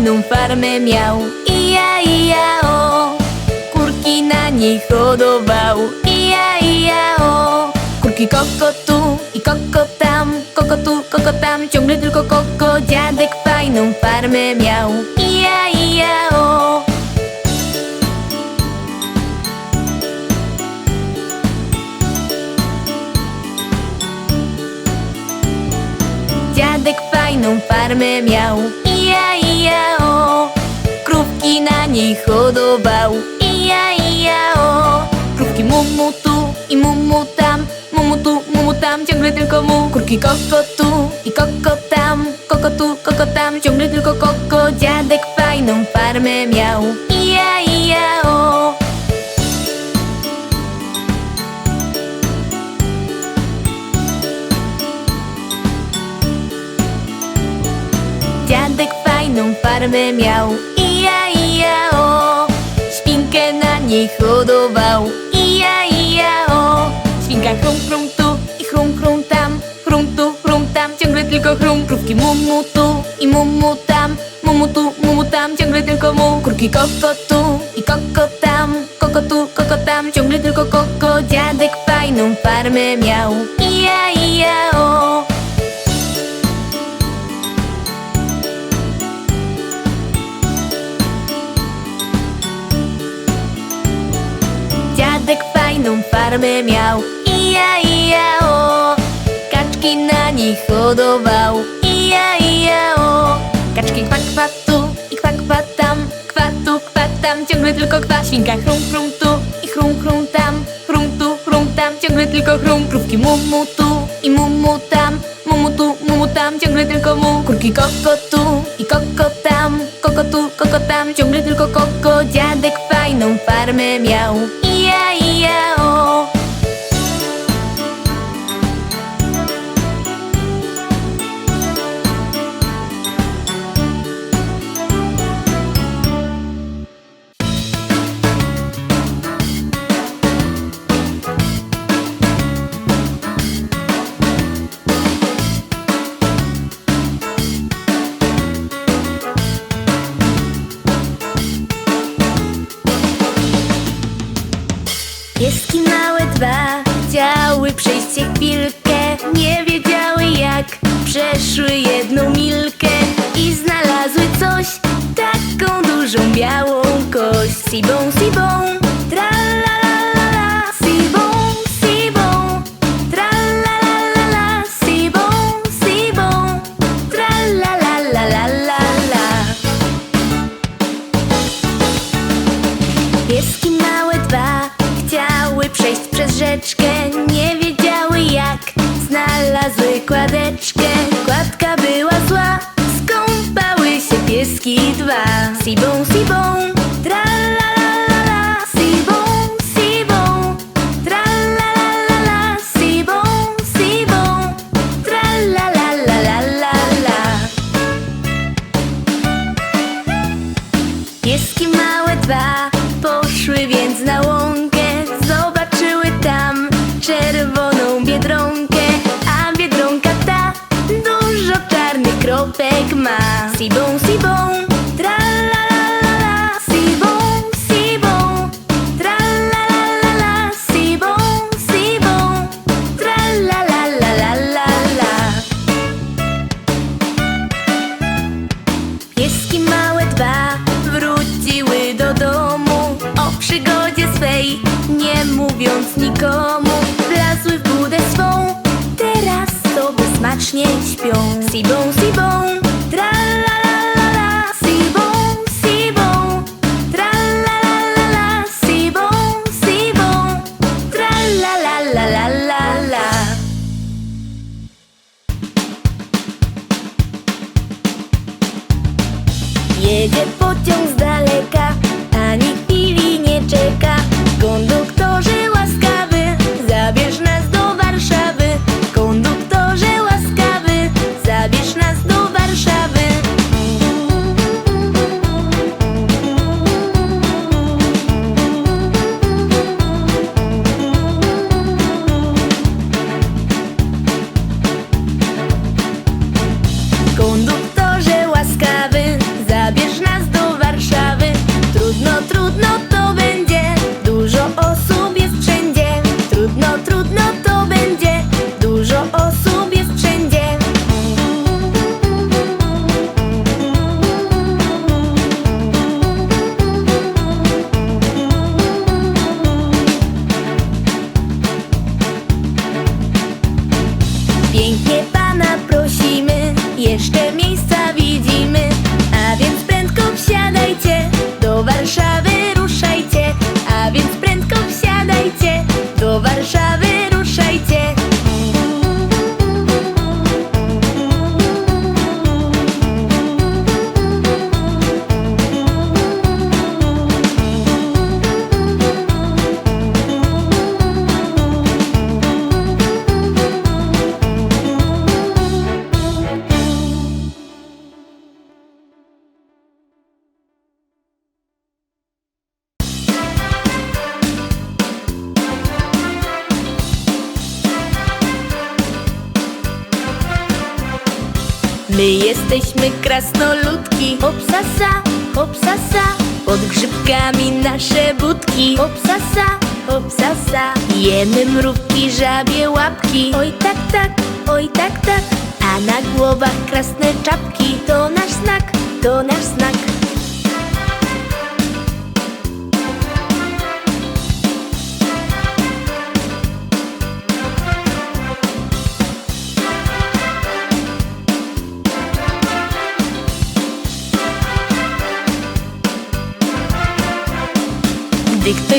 fajną farmę miał. Ija, ija, o Kurki na niej hodował. Ija, ija, o Kurki koko tu i koko tam. Koko tu, koko tam, ciągle tylko koko. Dziadek fajną farmę miał. Ija, ija, o. Dziadek fajną farmę miał Krówki na niej hodował. Ija, ija, o Krówki mumu tu i mumu tam. Mumu tu, mumu tam, ciągle tylko mu. Kurki koko tu i koko tam. Koko tu, koko tam, ciągle tylko koko. Dziadek fajną farmę miał. Ija, ija, o. Dziadek fajną farmę miał Niej hodował. Ija, ija, o. Świnka chrum, chrum tu i chrum, chrum tam. Chrum tu, chrum tam, ciągle tylko chrum. Krówki mumu tu i mumu tam. Mumu tu, mumu tam, ciągle tylko mu. Kurki koko tu i koko tam. Koko tu, koko tam, ciągle tylko koko. Dziadek fajną farmę miał. Ija, ija, o fajną farmę miał. Ija, ija, o Kaczki na niej hodował. Ija, ija, o Kaczki kwa, kwa tu i kwa, kwa tam. Kwa tu, kwa tam, ciągle tylko kwa. Świnka chrum, chrum tu i chrum, chrum tam. Chrum tu, chrum tam, ciągle tylko chrum. Krówki mumu tu i tam Mumu tu, tam, ciągle tylko mu Kurki koko tu i koko tam. Koko tu, koko tam, ciągle tylko koko. Dziadek fajną farmę miał. Ija, ija, o Nie wiedziały jak przeszły jedną milkę I znalazły coś, taką dużą białą kość. Sibą, sibą, tralalala Sibą, sibą, tralalala Sibą, sibą, tralalalala Pieski małe dwa chciały przejść przez rzeczkę, się pieski dwa. Sibą, sibą, tralalala, kropek ma. Sibą, sibą, tralalala Sibą, sibą, tralalala Sibą, sibą, tralalalala Pieski małe dwa wróciły do domu. O przygodzie swej nie mówiąc nikomu. Wlazły w budę swą, teraz sobie smacznie śpią. Sibą, sibą, tralalala Едет потяг з stay. My jesteśmy krasnoludki. Hopsasa, hopsasa Pod grzybkami nasze budki. Hopsasa, hopsasa Jemy mrówki, żabie łapki. Oj tak, tak, oj tak, tak. A na głowach krasne czapki. To nasz znak, to nasz znak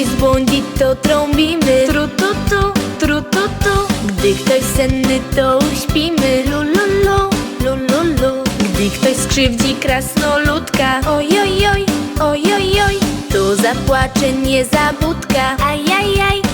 Gdy ktoś zbłądzi, to trąbimy. Tru tu tu, tru tu Gdy ktoś senny, to uśpimy Lu lu lu, lu lu lu. Gdy ktoś skrzywdzi krasnoludka. Oj oj oj, oj oj oj. To zapłacze nie za budka Ajajaj, ajajaj